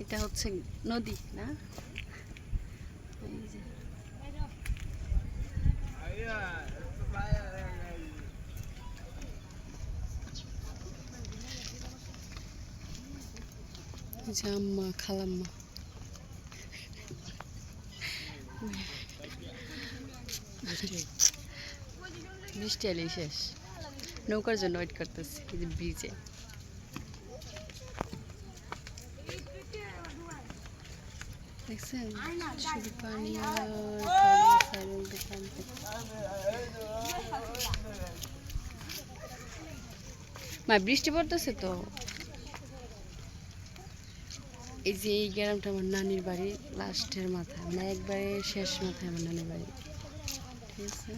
এটা হচ্ছে নদী না? যে। খালাম্মা। বৃষ্টি এলেই শেষ। নৌকার জন্য ওয়েট করতেছি ব্রিজে দেখছেন? পানি মা বৃষ্টি পড়তেছে তো? এই যে এই গ্রামটা আমার নানির বাড়ি লাস্টের মাথায় মানে একবারে শেষ মাথায় আমার নানির বাড়ি। ঠিক আছে?